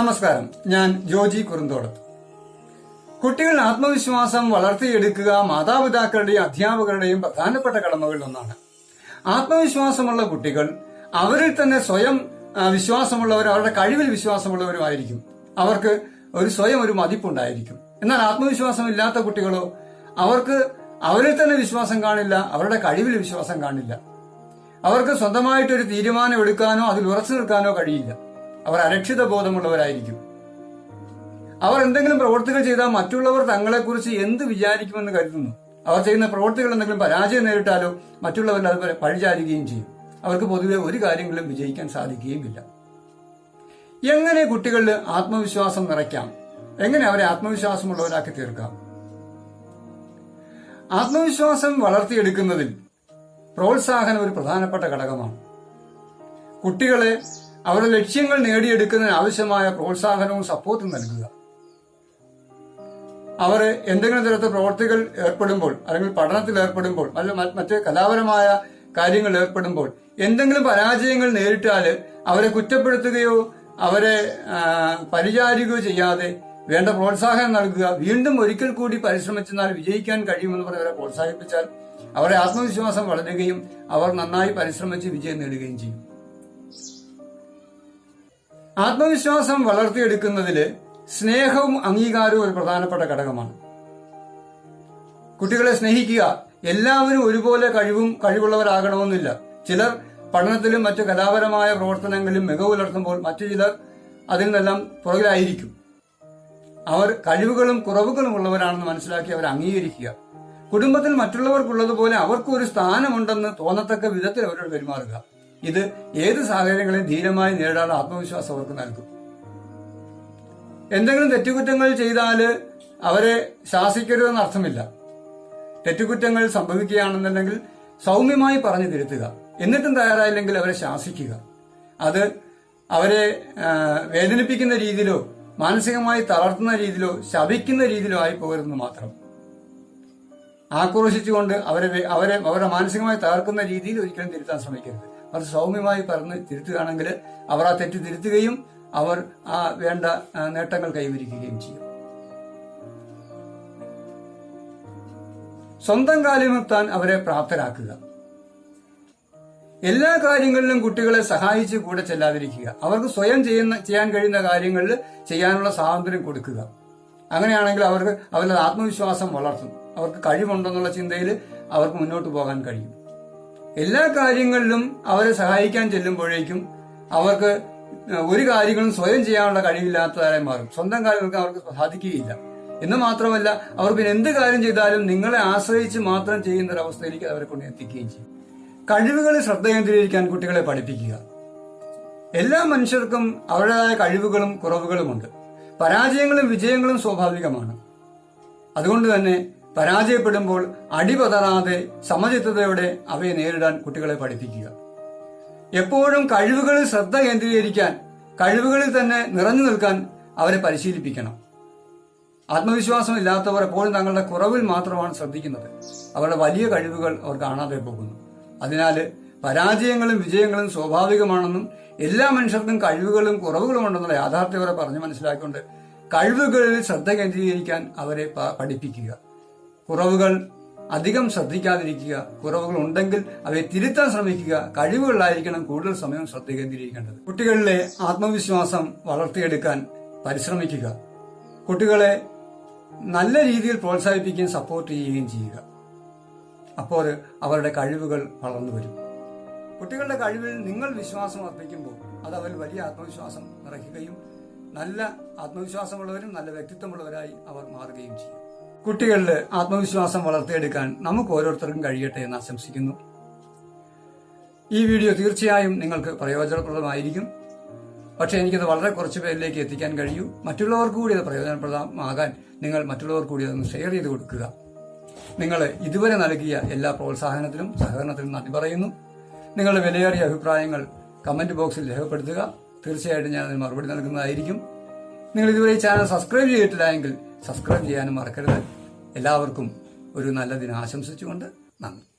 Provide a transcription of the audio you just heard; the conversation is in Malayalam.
നമസ്കാരം. ഞാൻ ജോജി കുറുന്തോടത്ത്. കുട്ടികൾ ആത്മവിശ്വാസം വളർത്തിയെടുക്കുക മാതാപിതാക്കളുടെയും അധ്യാപകരുടെയും പ്രധാനപ്പെട്ട കടമകളിൽ ഒന്നാണ്. ആത്മവിശ്വാസമുള്ള കുട്ടികൾ അവരിൽ തന്നെ സ്വയം വിശ്വാസമുള്ളവർ അവരുടെ കഴിവിൽ വിശ്വാസമുള്ളവരുമായിരിക്കും അവർക്ക് ഒരു സ്വയം ഒരു മതിപ്പുണ്ടായിരിക്കും. എന്നാൽ ആത്മവിശ്വാസം ഇല്ലാത്ത കുട്ടികളോ അവർക്ക് അവരിൽ തന്നെ വിശ്വാസം കാണില്ല അവരുടെ കഴിവിൽ വിശ്വാസം കാണില്ല. അവർക്ക് സ്വന്തമായിട്ടൊരു തീരുമാനം എടുക്കാനോ അതിൽ ഉറച്ചു നിൽക്കാനോ കഴിയില്ല. അവർ അരക്ഷിത ബോധമുള്ളവരായിരിക്കും. അവർ എന്തെങ്കിലും പ്രവൃത്തികൾ ചെയ്താൽ മറ്റുള്ളവർ തങ്ങളെക്കുറിച്ച് എന്ത് വിചാരിക്കുമെന്ന് കരുതുന്നു. അവർ ചെയ്യുന്ന പ്രവർത്തികൾ എന്തെങ്കിലും പരാജയം നേരിട്ടാലോ മറ്റുള്ളവർ അത് പഴിചാരുകയും ചെയ്യും. അവർക്ക് പൊതുവെ ഒരു കാര്യങ്ങളും വിജയിക്കാൻ സാധിക്കുകയുമില്ല. എങ്ങനെ കുട്ടികളിൽ ആത്മവിശ്വാസം നിറയ്ക്കാം? എങ്ങനെ അവരെ ആത്മവിശ്വാസമുള്ളവരാക്കി തീർക്കാം? ആത്മവിശ്വാസം വളർത്തിയെടുക്കുന്നതിൽ പ്രോത്സാഹനം ഒരു പ്രധാനപ്പെട്ട ഘടകമാണ്. കുട്ടികളെ അവരുടെ ലക്ഷ്യങ്ങൾ നേടിയെടുക്കുന്നതിന് ആവശ്യമായ പ്രോത്സാഹനവും സപ്പോർട്ടും നൽകുക. അവർ എന്തെങ്കിലും തരത്തിൽ പ്രവർത്തികൾ ഏർപ്പെടുമ്പോൾ അല്ലെങ്കിൽ പഠനത്തിൽ ഏർപ്പെടുമ്പോൾ അല്ല മറ്റേ കലാപരമായ കാര്യങ്ങൾ ഏർപ്പെടുമ്പോൾ എന്തെങ്കിലും പരാജയങ്ങൾ നേരിട്ടാൽ അവരെ കുറ്റപ്പെടുത്തുകയോ അവരെ പരിചാരിക്കുകയോ ചെയ്യാതെ വേണ്ട പ്രോത്സാഹനം നൽകുക. വീണ്ടും ഒരിക്കൽ കൂടി പരിശ്രമിച്ചെന്നാൽ വിജയിക്കാൻ കഴിയുമെന്ന് പറഞ്ഞ് അവരെ പ്രോത്സാഹിപ്പിച്ചാൽ അവരെ ആത്മവിശ്വാസം വളരുകയും അവർ നന്നായി പരിശ്രമിച്ച് വിജയം നേടുകയും ചെയ്യും. ആത്മവിശ്വാസം വളർത്തിയെടുക്കുന്നതിൽ സ്നേഹവും അംഗീകാരവും ഒരു പ്രധാനപ്പെട്ട ഘടകമാണ്. കുട്ടികളെ സ്നേഹിക്കുക എല്ലാവരും ഒരുപോലെ കഴിവും കഴിവുള്ളവരാകണമെന്നില്ല. ചിലർ പഠനത്തിലും മറ്റു കലാപരമായ പ്രവർത്തനങ്ങളിലും മികവ് പുലർത്തുമ്പോൾ മറ്റു ചിലർ അതിൽ നിന്നെല്ലാം പുറകിലായിരിക്കും. അവർ കഴിവുകളും കുറവുകളും ഉള്ളവരാണെന്ന് മനസ്സിലാക്കി അവർ അംഗീകരിക്കുക. കുടുംബത്തിൽ മറ്റുള്ളവർക്കുള്ളതുപോലെ അവർക്കൊരു സ്ഥാനമുണ്ടെന്ന് തോന്നത്തക്ക വിധത്തിൽ അവരോട് പെരുമാറുക. ഇത് ഏത് സാഹചര്യങ്ങളെയും ധീരമായി നേരിടാനുള്ള ആത്മവിശ്വാസം അവർക്ക് നൽകും. എന്തെങ്കിലും തെറ്റുകുറ്റങ്ങൾ ചെയ്താൽ അവരെ ശാസിക്കരുതെന്ന് അർത്ഥമില്ല. തെറ്റുകുറ്റങ്ങൾ സംഭവിക്കുകയാണെന്നുണ്ടെങ്കിൽ സൗമ്യമായി പറഞ്ഞു തിരുത്തുക. എന്നിട്ടും തയ്യാറായില്ലെങ്കിൽ അവരെ ശാസിക്കുക. അത് അവരെ വേദനിപ്പിക്കുന്ന രീതിയിലോ മാനസികമായി തളർത്തുന്ന രീതിയിലോ ശപിക്കുന്ന രീതിയിലോ ആയി പോകരുതെന്ന് മാത്രം. ആക്രോശിച്ചുകൊണ്ട് അവരെ അവരെ അവരെ മാനസികമായി തകർക്കുന്ന രീതിയിൽ ഒരിക്കലും തിരുത്താൻ ശ്രമിക്കരുത്. അവർ സൗമ്യമായി പറഞ്ഞ് തിരുത്തുകയാണെങ്കിൽ അവർ ആ തെറ്റ് തിരുത്തുകയും അവർ ആ വേണ്ട നേട്ടങ്ങൾ കൈവരിക്കുകയും ചെയ്യും. സ്വന്തം കാലിമെത്താൻ അവരെ പ്രാപ്തരാക്കുക. എല്ലാ കാര്യങ്ങളിലും കുട്ടികളെ സഹായിച്ച് കൂടെ ചെല്ലാതിരിക്കുക. അവർക്ക് സ്വയം ചെയ്യുന്ന ചെയ്യാൻ കഴിയുന്ന കാര്യങ്ങളിൽ ചെയ്യാനുള്ള സ്വാതന്ത്ര്യം കൊടുക്കുക. അങ്ങനെയാണെങ്കിൽ അവർക്ക് അവരുടെ ആത്മവിശ്വാസം വളർത്തും. അവർക്ക് കഴിവുണ്ടെന്നുള്ള ചിന്തയിൽ അവർക്ക് മുന്നോട്ട് പോകാൻ കഴിയും. എല്ലാ കാര്യങ്ങളിലും അവരെ സഹായിക്കാൻ ചെല്ലുമ്പോഴേക്കും അവർക്ക് ഒരു കാര്യങ്ങളും സ്വയം ചെയ്യാനുള്ള കഴിവില്ലാത്തതായി മാറും. സ്വന്തം കാര്യങ്ങൾക്ക് അവർക്ക് സാധിക്കുകയില്ല. എന്ന് മാത്രമല്ല അവർ പിന്നെ എന്ത് കാര്യം ചെയ്താലും നിങ്ങളെ ആശ്രയിച്ച് മാത്രം ചെയ്യുന്ന ഒരു അവസ്ഥയിലേക്ക് അവരെ കൊണ്ട് എത്തിക്കുകയും ചെയ്യും. കഴിവുകളിൽ ശ്രദ്ധ കേന്ദ്രീകരിക്കാൻ കുട്ടികളെ പഠിപ്പിക്കുക. എല്ലാ മനുഷ്യർക്കും അവരുടേതായ കഴിവുകളും കുറവുകളുമുണ്ട്. പരാജയങ്ങളും വിജയങ്ങളും സ്വാഭാവികമാണ്. അതുകൊണ്ട് തന്നെ പരാജയപ്പെടുമ്പോൾ അടിപതറാതെ സമചിത്തതയോടെ അവയെ നേരിടാൻ കുട്ടികളെ പഠിപ്പിക്കുക. എപ്പോഴും കഴിവുകളിൽ ശ്രദ്ധ കേന്ദ്രീകരിക്കാൻ കഴിവുകളിൽ തന്നെ നിറഞ്ഞു നിൽക്കാൻ അവരെ പരിശീലിപ്പിക്കണം. ആത്മവിശ്വാസം ഇല്ലാത്തവർ എപ്പോഴും തങ്ങളുടെ കുറവിൽ മാത്രമാണ് ശ്രദ്ധിക്കുന്നത്. അവരുടെ വലിയ കഴിവുകൾ അവർ കാണാതെ പോകുന്നു. അതിനാൽ പരാജയങ്ങളും വിജയങ്ങളും സ്വാഭാവികമാണെന്നും എല്ലാ മനുഷ്യർക്കും കഴിവുകളും കുറവുകളും ഉണ്ടെന്നുള്ള യാഥാർത്ഥ്യവരെ പറഞ്ഞു മനസ്സിലാക്കിക്കൊണ്ട് കഴിവുകളിൽ ശ്രദ്ധ കേന്ദ്രീകരിക്കാൻ അവരെ പഠിപ്പിക്കുക. കുറവുകൾ അധികം ശ്രദ്ധിക്കാതിരിക്കുക കുറവുകൾ ഉണ്ടെങ്കിൽ അവയെ തിരുത്താൻ ശ്രമിക്കുക കഴിവുകളിലായിരിക്കണം കൂടുതൽ സമയം ശ്രദ്ധ കേന്ദ്രീകരിക്കേണ്ടത്. കുട്ടികളിലെ ആത്മവിശ്വാസം വളർത്തിയെടുക്കാൻ പരിശ്രമിക്കുക. കുട്ടികളെ നല്ല രീതിയിൽ പ്രോത്സാഹിപ്പിക്കുകയും സപ്പോർട്ട് ചെയ്യുകയും ചെയ്യുക. അപ്പോൾ അവരുടെ കഴിവുകൾ വളർന്നു വരും. കുട്ടികളുടെ കഴിവിൽ നിങ്ങൾ വിശ്വാസം അർപ്പിക്കുമ്പോൾ അത് അവർ വലിയ ആത്മവിശ്വാസം നിറയ്ക്കുകയും നല്ല ആത്മവിശ്വാസമുള്ളവരും നല്ല വ്യക്തിത്വമുള്ളവരായി അവർ മാറുകയും ചെയ്യും. കുട്ടികളിൽ ആത്മവിശ്വാസം വളർത്തിയെടുക്കാൻ നമുക്ക് ഓരോരുത്തർക്കും കഴിയട്ടെ എന്ന് ആശംസിക്കുന്നു. ഈ വീഡിയോ തീർച്ചയായും നിങ്ങൾക്ക് പ്രയോജനപ്രദമായിരിക്കും. പക്ഷേ എനിക്കത് വളരെ കുറച്ച് പേരിലേക്ക് എത്തിക്കാൻ കഴിയൂ. മറ്റുള്ളവർക്ക് കൂടി അത് പ്രയോജനപ്രദമാകാൻ നിങ്ങൾ മറ്റുള്ളവർക്ക് കൂടി അതൊന്ന് ഷെയർ ചെയ്ത് കൊടുക്കുക. നിങ്ങൾ ഇതുവരെ നൽകിയ എല്ലാ പ്രോത്സാഹനത്തിനും സഹകരണത്തിനും നന്ദി പറയുന്നു. നിങ്ങളുടെ വിലയേറിയ അഭിപ്രായങ്ങൾ കമന്റ് ബോക്സിൽ രേഖപ്പെടുത്തുക. തീർച്ചയായിട്ടും ഞാൻ അതിന് മറുപടി നൽകുന്നതായിരിക്കും. നിങ്ങൾ ഇതുവരെ ചാനൽ സബ്സ്ക്രൈബ് ചെയ്തിട്ടില്ല സബ്സ്ക്രൈബ് ചെയ്യാനും മറക്കരുത്. എല്ലാവർക്കും ഒരു നല്ല ദിനം ആശംസിച്ചുകൊണ്ട് നന്ദി.